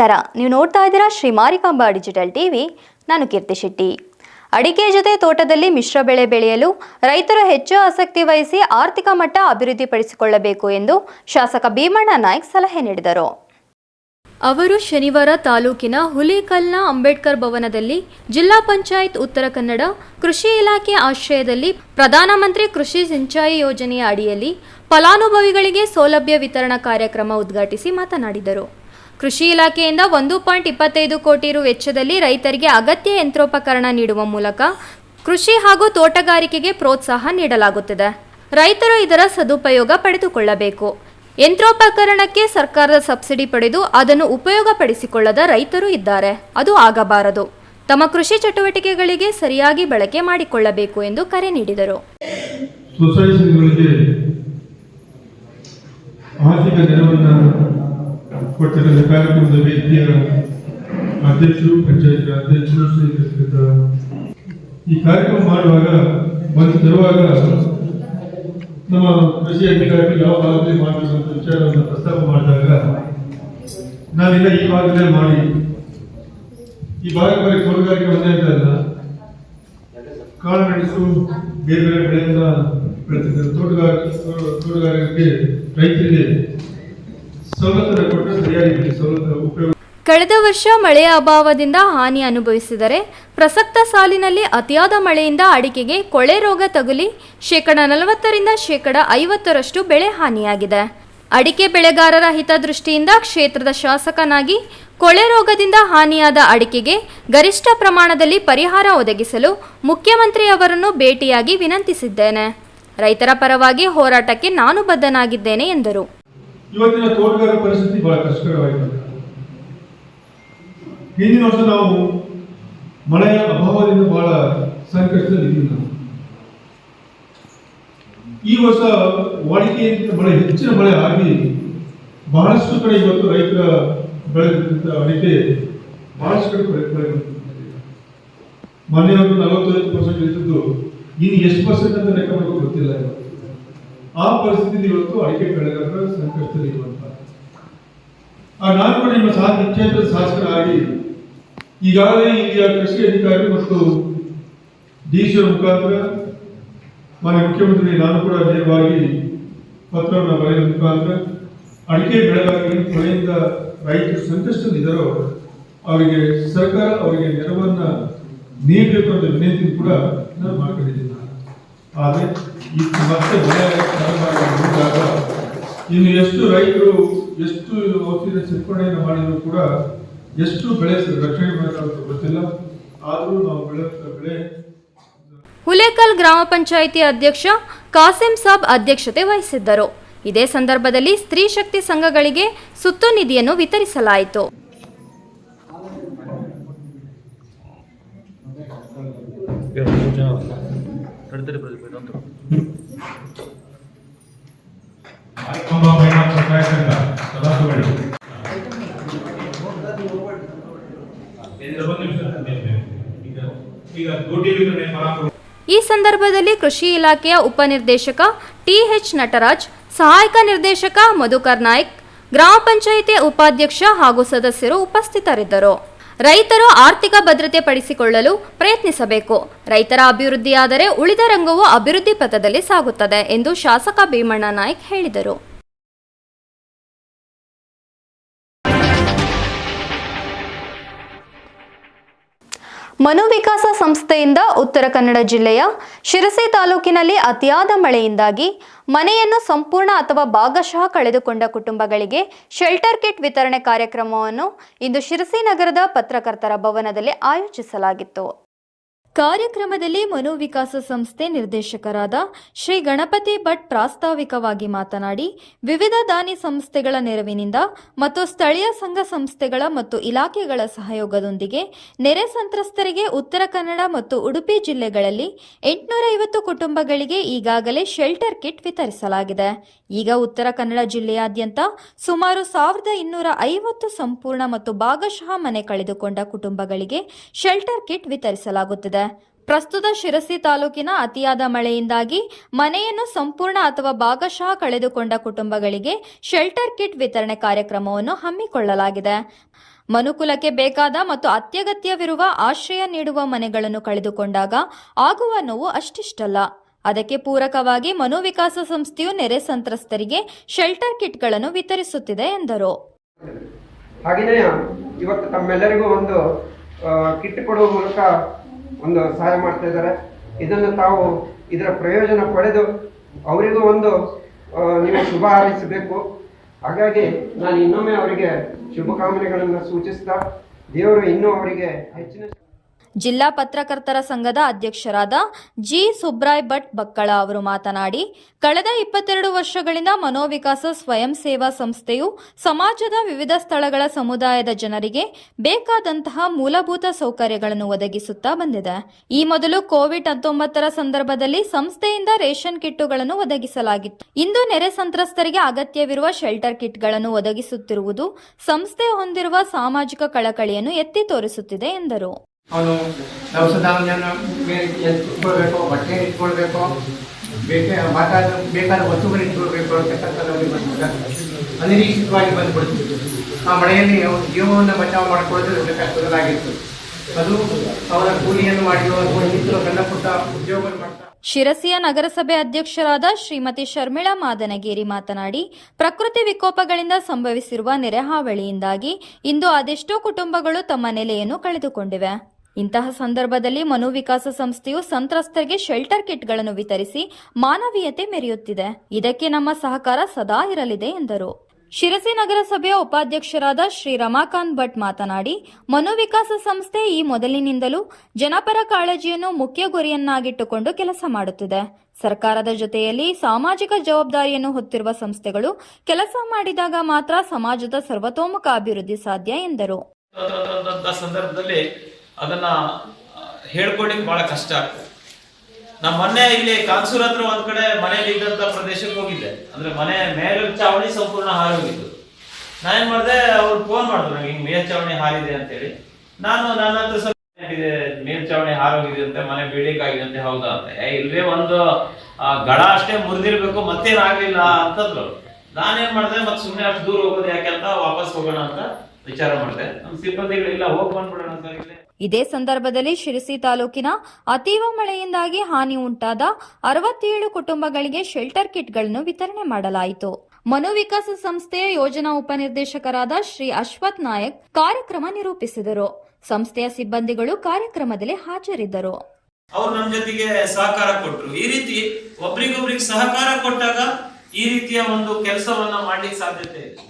ನಮಸ್ಕಾರ. ನೀವು ನೋಡ್ತಾ ಇದ್ದೀರಾ ಶ್ರೀ ಮಾರಿಕಾಂಬಾ ಡಿಜಿಟಲ್ ಟಿವಿ. ನಾನು ಕೀರ್ತಿ ಶೆಟ್ಟಿ. ಅಡಿಕೆ ಜೊತೆ ತೋಟದಲ್ಲಿ ಮಿಶ್ರ ಬೆಳೆ ಬೆಳೆಯಲು ರೈತರು ಹೆಚ್ಚು ಆಸಕ್ತಿ ವಹಿಸಿ ಆರ್ಥಿಕ ಮಟ್ಟ ಅಭಿವೃದ್ಧಿಪಡಿಸಿಕೊಳ್ಳಬೇಕು ಎಂದು ಶಾಸಕ ಭೀಮಣ್ಣ ನಾಯ್ಕ್ ಸಲಹೆ ನೀಡಿದರು. ಅವರು ಶನಿವಾರ ತಾಲೂಕಿನ ಹುಲಿಕಲ್ನ ಅಂಬೇಡ್ಕರ್ ಭವನದಲ್ಲಿ ಜಿಲ್ಲಾ ಪಂಚಾಯತ್ ಉತ್ತರ ಕನ್ನಡ ಕೃಷಿ ಇಲಾಖೆ ಆಶ್ರಯದಲ್ಲಿ ಪ್ರಧಾನಮಂತ್ರಿ ಕೃಷಿ ಸಿಂಚಾಯಿ ಯೋಜನೆಯ ಅಡಿಯಲ್ಲಿ ಫಲಾನುಭವಿಗಳಿಗೆ ಸೌಲಭ್ಯ ವಿತರಣಾ ಕಾರ್ಯಕ್ರಮ ಉದ್ಘಾಟಿಸಿ ಮಾತನಾಡಿದರು. ಕೃಷಿ ಇಲಾಖೆಯಿಂದ ಒಂದು ಪಾಯಿಂಟ್ ಇಪ್ಪತ್ತೈದು ಕೋಟಿ ರು ವೆಚ್ಚದಲ್ಲಿ ರೈತರಿಗೆ ಅಗತ್ಯ ಯಂತ್ರೋಪಕರಣ ನೀಡುವ ಮೂಲಕ ಕೃಷಿ ಹಾಗೂ ತೋಟಗಾರಿಕೆಗೆ ಪ್ರೋತ್ಸಾಹ ನೀಡಲಾಗುತ್ತಿದೆ. ರೈತರು ಇದರ ಸದುಪಯೋಗ ಪಡೆದುಕೊಳ್ಳಬೇಕು. ಯಂತ್ರೋಪಕರಣಕ್ಕೆ ಸರ್ಕಾರದ ಸಬ್ಸಿಡಿ ಪಡೆದು ಅದನ್ನು ಉಪಯೋಗಪಡಿಸಿಕೊಳ್ಳದ ರೈತರು ಇದ್ದಾರೆ. ಅದು ಆಗಬಾರದು. ತಮ್ಮ ಕೃಷಿ ಚಟುವಟಿಕೆಗಳಿಗೆ ಸರಿಯಾಗಿ ಬಳಕೆ ಮಾಡಿಕೊಳ್ಳಬೇಕು ಎಂದು ಕರೆ ನೀಡಿದರು. ಆರ್ಥಿಕ ನೆರವನ್ನು ಕೊಡ್ತಕ್ಕಂಥ ಕಾರ್ಯಕ್ರಮದ ವೇದಿಕೆಯ ಅಧ್ಯಕ್ಷರು, ಪಂಚಾಯತ್ ಅಧ್ಯಕ್ಷರು ಸ್ವೀಕರಿಸಿದ ಈ ಕಾರ್ಯಕ್ರಮ ಮಾಡುವಾಗ, ಬಂದು ತರುವಾಗ ನಮ್ಮ ಕೃಷಿ ಅಧಿಕಾರಿಗಳು ಯಾವ ಭಾಗದಲ್ಲಿ ಅಂತ ವಿಚಾರವನ್ನು ಪ್ರಸ್ತಾಪ ಮಾಡಿದಾಗ ನಾವೆಲ್ಲ ಈ ಭಾಗದಲ್ಲಿ ಮಾಡಿ. ಈ ಭಾಗ ಬರೀ ತೋಟಗಾರಿಕೆ ಒಂದೇ ಅಲ್ಲ. ಕಾಳುಮೆಣಸು ಬೇರೆ ಬೇರೆ ಬೆಳೆಯಿಂದ ಬೆಳೆದಿದ್ದಾರೆ ತೋಟಗಾರಿಕೆ ತೋಟಗಾರಿಕೆ ರೈತರಿಗೆ ಕಳೆದ ವರ್ಷ ಮಳೆಯ ಅಭಾವದಿಂದ ಹಾನಿ ಅನುಭವಿಸಿದರೆ ಪ್ರಸಕ್ತ ಸಾಲಿನಲ್ಲಿ ಅತಿಯಾದ ಮಳೆಯಿಂದ ಅಡಿಕೆಗೆ ಕೊಳೆ ರೋಗ ತಗುಲಿ ಶೇಕಡ ನಲವತ್ತರಿಂದ ಶೇಕಡ ಐವತ್ತರಷ್ಟು ಬೆಳೆ ಹಾನಿಯಾಗಿದೆ. ಅಡಿಕೆ ಬೆಳೆಗಾರರ ಹಿತದೃಷ್ಟಿಯಿಂದ ಕ್ಷೇತ್ರದ ಶಾಸಕನಾಗಿ ಕೊಳೆ ರೋಗದಿಂದ ಹಾನಿಯಾದ ಅಡಿಕೆಗೆ ಗರಿಷ್ಠ ಪ್ರಮಾಣದಲ್ಲಿ ಪರಿಹಾರ ಒದಗಿಸಲು ಮುಖ್ಯಮಂತ್ರಿಯವರನ್ನು ಭೇಟಿಯಾಗಿ ವಿನಂತಿಸಿದ್ದೇನೆ. ರೈತರ ಪರವಾಗಿ ಹೋರಾಟಕ್ಕೆ ನಾನು ಬದ್ಧನಾಗಿದ್ದೇನೆ ಎಂದರು. ಇವತ್ತಿನ ತೋಟಗಾರ ಪರಿಸ್ಥಿತಿ ಬಹಳ ಕಷ್ಟಕರವಾಗಿದೆ ಹಿಂದಿನ ವರ್ಷ ನಾವು ಮಳೆಯ ಅಭಾವದಿಂದ ಬಹಳ ಸಂಕಷ್ಟದಲ್ಲಿ ಇದ್ದೀವಿ ನಾವು. ಈ ವರ್ಷ ವಾಡಿಕೆಯಿಂದ ಮಳೆ, ಹೆಚ್ಚಿನ ಮಳೆ ಆಗಿ ಬಹಳಷ್ಟು ಕಡೆ ಇವತ್ತು ರೈತರ ಬೆಳೆದಂತ ಅಡಿಕೆ ಬಹಳಷ್ಟು ಕಡೆ ಬೆಳೆ. ಮೊನ್ನೆ ಒಂದು ನಲವತ್ತೈದು ಪರ್ಸೆಂಟ್ ಇರ್ತಿದ್ದು ಇನ್ನು ಎಷ್ಟು ಪರ್ಸೆಂಟ್ ಅಂತ ಲೆಕ್ಕ ಗೊತ್ತಿಲ್ಲ ಇವತ್ತು. ಆ ಪರಿಸ್ಥಿತಿ ಇವತ್ತು ಅಡಿಕೆ ಬೆಳೆಗಾರರ ಸಂಕಷ್ಟದಲ್ಲಿರುವಂತಹ ಆ ನಾನು ನಿಮ್ಮ ಸಾ ಕ್ಷೇತ್ರದ ಶಾಸಕರಾಗಿ ಈಗಾಗಲೇ ಇಲ್ಲಿಯ ಕೃಷಿ ಅಧಿಕಾರಿ ಮತ್ತು ಡಿ ಸಿ ಮುಖಾಂತರ ಮಾನ್ಯ ಮುಖ್ಯಮಂತ್ರಿ ನಾನು ಕೂಡ ನೇರವಾಗಿ ಪತ್ರವನ್ನು ಬರೆಯುವ ಮುಖಾಂತರ ಅಡಿಕೆ ಬೆಳೆಗಾರರಿಗೆ ಕೊನೆಯಿಂದ ರೈತರು ಸಂಕಷ್ಟದಲ್ಲಿದ್ದಾರೋ ಅವರಿಗೆ ಸರ್ಕಾರ ಅವರಿಗೆ ನೆರವನ್ನ ನೀಡಬೇಕು ಅಂತ ವಿನಂತಿ ಕೂಡ ನಾನು ಮಾಡ್ಕೊಂಡಿದ್ದೀನಿ. ಆದರೆ ಈ ಮತ್ತೆ ಬೆಳೆ ಇನ್ನು ಎಷ್ಟು ರೈತರು ಎಷ್ಟು ಔಷಧ ಸಿಂಪಡಣೆಯನ್ನು ಮಾಡಿದ್ರು ಕೂಡ ಎಷ್ಟು ಬೆಳೆ ರಕ್ಷಣೆ ಮಾಡಿದ್ರು ಗೊತ್ತಿಲ್ಲ. ಆದರೂ ನಾವು ಬೆಳೆದ ಬೆಳೆ ಹುಲೇಕಲ್ ಗ್ರಾಮ ಪಂಚಾಯಿತಿ ಅಧ್ಯಕ್ಷ ಕಾಸಿಂ ಸಾಬ್ ಅಧ್ಯಕ್ಷತೆ ವಹಿಸಿದ್ದರು. ಇದೇ ಸಂದರ್ಭದಲ್ಲಿ ಸ್ತ್ರೀ ಶಕ್ತಿ ಸಂಘಗಳಿಗೆ ಸುತ್ತು ನಿಧಿಯನ್ನು ವಿತರಿಸಲಾಯಿತು. ಕಾರ್ಯಕ್ರಮ ಮಹಿಳಾ ಸಹಾಯ ಈ ಸಂದರ್ಭದಲ್ಲಿ ಕೃಷಿ ಇಲಾಖೆಯ ಉಪನಿರ್ದೇಶಕ ಟಿಎಚ್ ನಟರಾಜ್, ಸಹಾಯಕ ನಿರ್ದೇಶಕ ಮಧುಕರ್ ನಾಯ್ಕ್, ಗ್ರಾಮ ಪಂಚಾಯಿತಿ ಉಪಾಧ್ಯಕ್ಷ ಹಾಗೂ ಸದಸ್ಯರು ಉಪಸ್ಥಿತರಿದ್ದರು. ರೈತರು ಆರ್ಥಿಕ ಭದ್ರತೆ ಪಡಿಸಿಕೊಳ್ಳಲು ಪ್ರಯತ್ನಿಸಬೇಕು. ರೈತರ ಅಭಿವೃದ್ಧಿಯಾದರೆ ಉಳಿದ ರಂಗವು ಅಭಿವೃದ್ಧಿ ಪಥದಲ್ಲಿ ಸಾಗುತ್ತದೆ ಎಂದು ಶಾಸಕ ಭೀಮಣ್ಣ ನಾಯ್ಕ್ ಹೇಳಿದರು. ಮನು ವಿಕಾಸ ಸಂಸ್ಥೆಯಿಂದ ಉತ್ತರ ಕನ್ನಡ ಜಿಲ್ಲೆಯ ಶಿರಸಿ ತಾಲೂಕಿನಲ್ಲಿ ಅತಿಯಾದ ಮಳೆಯಿಂದಾಗಿ ಮನೆಯನ್ನು ಸಂಪೂರ್ಣ ಅಥವಾ ಭಾಗಶಃ ಕಳೆದುಕೊಂಡ ಕುಟುಂಬಗಳಿಗೆ ಶೆಲ್ಟರ್ ಕಿಟ್ ವಿತರಣೆ ಕಾರ್ಯಕ್ರಮವನ್ನು ಇಂದು ಶಿರಸಿ ನಗರದ ಪತ್ರಕರ್ತರ ಭವನದಲ್ಲಿ ಆಯೋಜಿಸಲಾಗಿತ್ತು. ಕಾರ್ಯಕ್ರಮದಲ್ಲಿ ಮನೋವಿಕಾಸ ಸಂಸ್ಥೆ ನಿರ್ದೇಶಕರಾದ ಶ್ರೀ ಗಣಪತಿ ಭಟ್ ಪ್ರಾಸ್ತಾವಿಕವಾಗಿ ಮಾತನಾಡಿ, ವಿವಿಧ ದಾನಿ ಸಂಸ್ಥೆಗಳ ನೆರವಿನಿಂದ ಮತ್ತು ಸ್ಥಳೀಯ ಸಂಘ ಸಂಸ್ಥೆಗಳ ಮತ್ತು ಇಲಾಖೆಗಳ ಸಹಯೋಗದೊಂದಿಗೆ ನೆರೆ ಸಂತ್ರಸ್ತರಿಗೆ ಉತ್ತರ ಕನ್ನಡ ಮತ್ತು ಉಡುಪಿ ಜಿಲ್ಲೆಗಳಲ್ಲಿ ಎಂಟುನೂರ ಐವತ್ತು ಕುಟುಂಬಗಳಿಗೆ ಈಗಾಗಲೇ ಶೆಲ್ಟರ್ ಕಿಟ್ ವಿತರಿಸಲಾಗಿದೆ. ಈಗ ಉತ್ತರ ಕನ್ನಡ ಜಿಲ್ಲೆಯಾದ್ಯಂತ ಸುಮಾರು ಸಾವಿರದ ಇನ್ನೂರ ಐವತ್ತು ಸಂಪೂರ್ಣ ಮತ್ತು ಭಾಗಶಃ ಮನೆ ಕಳೆದುಕೊಂಡ ಕುಟುಂಬಗಳಿಗೆ ಶೆಲ್ಟರ್ ಕಿಟ್ ವಿತರಿಸಲಾಗುತ್ತಿದೆ. ಪ್ರಸ್ತುತ ಶಿರಸಿ ತಾಲೂಕಿನ ಅತಿಯಾದ ಮಳೆಯಿಂದಾಗಿ ಮನೆಯನ್ನು ಸಂಪೂರ್ಣ ಅಥವಾ ಭಾಗಶಃ ಕಳೆದುಕೊಂಡ ಕುಟುಂಬಗಳಿಗೆ ಶೆಲ್ಟರ್ ಕಿಟ್ ವಿತರಣೆ ಕಾರ್ಯಕ್ರಮವನ್ನು ಹಮ್ಮಿಕೊಳ್ಳಲಾಗಿದೆ. ಮನುಕುಲಕ್ಕೆ ಬೇಕಾದ ಮತ್ತು ಅತ್ಯಗತ್ಯವಿರುವ ಆಶ್ರಯ ನೀಡುವ ಮನೆಗಳನ್ನು ಕಳೆದುಕೊಂಡಾಗ ಆಗುವ ನೋವು ಅಷ್ಟಿಷ್ಟಲ್ಲ. ಅದಕ್ಕೆ ಪೂರಕವಾಗಿ ಮನೋವಿಕಾಸ ಸಂಸ್ಥೆಯು ನೆರೆ ಸಂತ್ರಸ್ತರಿಗೆ ಶೆಲ್ಟರ್ ಕಿಟ್ಗಳನ್ನು ವಿತರಿಸುತ್ತಿದೆ ಎಂದರು. ಹಾಗೆಯೇ ಇವತ್ತು ತಮ್ಮೆಲ್ಲರಿಗೂ ಒಂದು ಕಿಟ್ ಕೊಡುವ ಮೂಲಕ ಒಂದು ಸಹಾಯ ಮಾಡ್ತಾ ಇದ್ದಾರೆ. ಇದನ್ನು ತಾವು ಇದರ ಪ್ರಯೋಜನ ಪಡೆದು ಅವರಿಗೂ ಒಂದು ನೀವು ಶುಭ ಹಾರೈಸಬೇಕು. ಹಾಗಾಗಿ ನಾನು ಇನ್ನೊಮ್ಮೆ ಅವರಿಗೆ ಶುಭಕಾಮನೆಗಳನ್ನು ಸೂಚಿಸ್ತಾ, ದೇವರು ಇನ್ನೂ ಅವರಿಗೆ ಹೆಚ್ಚಿನ ಜಿಲ್ಲಾ ಪತ್ರಕರ್ತರ ಸಂಘದ ಅಧ್ಯಕ್ಷರಾದ ಜಿ ಸುಬ್ರಾಯ್ ಭಟ್ ಬಕ್ಕಳ ಅವರು ಮಾತನಾಡಿ, ಕಳೆದ ಇಪ್ಪತ್ತೆರಡು ವರ್ಷಗಳಿಂದ ಮನೋವಿಕಾಸ ಸ್ವಯಂ ಸೇವಾ ಸಂಸ್ಥೆಯು ಸಮಾಜದ ವಿವಿಧ ಸ್ಥಳಗಳ ಸಮುದಾಯದ ಜನರಿಗೆ ಬೇಕಾದಂತಹ ಮೂಲಭೂತ ಸೌಕರ್ಯಗಳನ್ನು ಒದಗಿಸುತ್ತಾ ಬಂದಿದೆ. ಈ ಮೊದಲು ಕೋವಿಡ್ ಹತ್ತೊಂಬತ್ತರ ಸಂದರ್ಭದಲ್ಲಿ ಸಂಸ್ಥೆಯಿಂದ ರೇಷನ್ ಕಿಟ್ಟುಗಳನ್ನು ಒದಗಿಸಲಾಗಿತ್ತು. ಇಂದು ನೆರೆ ಸಂತ್ರಸ್ತರಿಗೆ ಅಗತ್ಯವಿರುವ ಶೆಲ್ಟರ್ ಕಿಟ್ಗಳನ್ನು ಒದಗಿಸುತ್ತಿರುವುದು ಸಂಸ್ಥೆ ಹೊಂದಿರುವ ಸಾಮಾಜಿಕ ಕಳಕಳಿಯನ್ನು ಎತ್ತಿ ತೋರಿಸುತ್ತಿದೆ ಎಂದರು. ಅವನು ದವಸ ಧಾನ್ಯನ ಇಟ್ಕೊಳ್ಬೇಕು, ಬಟ್ಟೆ ಇಟ್ಕೊಳ್ಬೇಕು, ಬೇಕೆ ಬೇಕಾದ ಬೇಕಾದ ವಸ್ತುಗಳು ಇಟ್ಕೊಳ್ಬೇಕು ಅಂತಕ್ಕಂಥದ್ದು ಬಂದ ಅನಿರೀಕ್ಷಿತವಾಗಿ ಬಂದ್ಬಿಡ್ತು ಆ ಮಳೆಯಲ್ಲಿ ಅವನ ಜೀವವನ್ನು ಬಚಾವ್ ಮಾಡಿಕೊಳ್ಳೋದು ದೊಡ್ಡ ಕಷ್ಟದಲ್ಲಾಗಿತ್ತು ಅದು ಅವರ ಕೂಲಿಯನ್ನು ಮಾಡಿ ಅವರು ನಿಂತು ಸಣ್ಣ ಪುಟ್ಟ ಉದ್ಯೋಗ ಮಾಡ್ತಾ ಶಿರಸಿಯ ನಗರಸಭೆ ಅಧ್ಯಕ್ಷರಾದ ಶ್ರೀಮತಿ ಶರ್ಮಿಳಾ ಮಾದನಗೇರಿ ಮಾತನಾಡಿ, ಪ್ರಕೃತಿ ವಿಕೋಪಗಳಿಂದ ಸಂಭವಿಸಿರುವ ನೆರೆಹಾವಳಿಯಿಂದಾಗಿ ಇಂದು ಅದೆಷ್ಟೋ ಕುಟುಂಬಗಳು ತಮ್ಮ ನೆಲೆಯನ್ನು ಕಳೆದುಕೊಂಡಿವೆ. ಇಂತಹ ಸಂದರ್ಭದಲ್ಲಿ ಮನೋವಿಕಾಸ ಸಂಸ್ಥೆಯು ಸಂತ್ರಸ್ತರಿಗೆ ಶೆಲ್ಟರ್ ಕಿಟ್ಗಳನ್ನು ವಿತರಿಸಿ ಮಾನವೀಯತೆ ಮೆರೆಯುತ್ತಿದೆ. ಇದಕ್ಕೆ ನಮ್ಮ ಸಹಕಾರ ಸದಾ ಇರಲಿದೆ, ಎಂದರು. ಶಿರಸಿ ನಗರಸಭೆಯ ಉಪಾಧ್ಯಕ್ಷರಾದ ಶ್ರೀ ರಮಾಕಾಂತ್ ಭಟ್ ಮಾತನಾಡಿ, ಮನೋವಿಕಾಸ ಸಂಸ್ಥೆ ಈ ಮೊದಲಿನಿಂದಲೂ ಜನಪರ ಕಾಳಜಿಯನ್ನು ಮುಖ್ಯ ಗುರಿಯನ್ನಾಗಿಟ್ಟುಕೊಂಡು ಕೆಲಸ ಮಾಡುತ್ತಿದೆ. ಸರ್ಕಾರದ ಜೊತೆಯಲ್ಲಿ ಸಾಮಾಜಿಕ ಜವಾಬ್ದಾರಿಯನ್ನು ಹೊತ್ತಿರುವ ಸಂಸ್ಥೆಗಳು ಕೆಲಸ ಮಾಡಿದಾಗ ಮಾತ್ರ ಸಮಾಜದ ಸರ್ವತೋಮುಖ ಅಭಿವೃದ್ಧಿ ಸಾಧ್ಯ, ಎಂದರು. ಅದನ್ನ ಹೇಳ್ಕೊಡಿಕ್ ಬಹಳ ಕಷ್ಟ ಆಗ್ತದೆ. ನಮ್ಮ ಮೊನ್ನೆ ಇಲ್ಲಿ ಕಾನ್ಸೂರ್ ಹತ್ರ ಒಂದ್ ಕಡೆ ಮನೇಲಿ ಇದ್ದಂತ ಪ್ರದೇಶಕ್ಕೆ ಹೋಗಿದ್ದೆ. ಅಂದ್ರೆ ಮನೆ ಮೇಲ್ಚಾವಣಿ ಸಂಪೂರ್ಣ ಹಾರೋಗಿತ್ತು ನಾ ಏನ್ ಮಾಡಿದೆ ಅವ್ರು ಫೋನ್ ಮಾಡಿದ್ರು ನಂಗೆ ಹಿಂಗ್ ಮೇಲ್ಚಾವಣಿ ಹಾರಿದೆ ಅಂತೇಳಿ. ನಾನು ನನ್ನ ಹತ್ರ ಸ್ವಲ್ಪ ಮೇಲ್ಚಾವಣಿ ಹಾರೋಗಿದೆ ಅಂತ ಮನೆ ಬೀಳಿಕ್ ಆಗಿದೆ ಅಂತ ಹೌದಾ ಅಂತ. ಏ, ಇಲ್ವೇ ಒಂದು ಗಳ ಅಷ್ಟೇ ಮುರಿದಿರ್ಬೇಕು ಮತ್ತೇನಾಗ್ಲಿಲ್ಲ ಅಂತಂದ್ರು ನಾನೇನ್ ಮಾಡಿದೆ ಮತ್ತೆ ಸುಮ್ನೆ ಅಷ್ಟು ದೂರ ಹೋಗೋದು ಯಾಕೆ ಅಂತ ವಾಪಸ್ ಹೋಗೋಣ ಅಂತ ವಿಚಾರ ಮಾಡಿದೆ. ನಮ್ ಸಿಬ್ಬಂದಿಗಳು ಇಲ್ಲ ಹೋಗ್ ಬಂದ್ಬಿಡೋಣ ಸರ್ ಇಲ್ಲೇ. ಇದೇ ಸಂದರ್ಭದಲ್ಲಿ ಶಿರಸಿ ತಾಲೂಕಿನ ಅತೀವ ಮಳೆಯಿಂದಾಗಿ ಹಾನಿ ಉಂಟಾದ ಅರವತ್ತೇಳು ಕುಟುಂಬಗಳಿಗೆ ಶೆಲ್ಟರ್ ಕಿಟ್ಗಳನ್ನು ವಿತರಣೆ ಮಾಡಲಾಯಿತು. ಮನೋವಿಕಾಸ ಸಂಸ್ಥೆಯ ಯೋಜನಾ ಉಪನಿರ್ದೇಶಕರಾದ ಶ್ರೀ ಅಶ್ವಥ್ ನಾಯಕ್ ಕಾರ್ಯಕ್ರಮ ನಿರೂಪಿಸಿದರು. ಸಂಸ್ಥೆಯ ಸಿಬ್ಬಂದಿಗಳು ಕಾರ್ಯಕ್ರಮದಲ್ಲಿ ಹಾಜರಿದ್ದರು. ಅವರು ನಮ್ಮ ಜೊತೆಗೆ ಸಹಕಾರ ಕೊಟ್ಟರು ಈ ರೀತಿ ಒಬ್ರಿಗೊಬ್ರಿಗೆ ಸಹಕಾರ ಕೊಟ್ಟಾಗ ಈ ರೀತಿಯ ಒಂದು ಕೆಲಸವನ್ನ ಮಾಡಲಿಕ್ಕೆ ಸಾಧ್ಯತೆ ಇದೆ.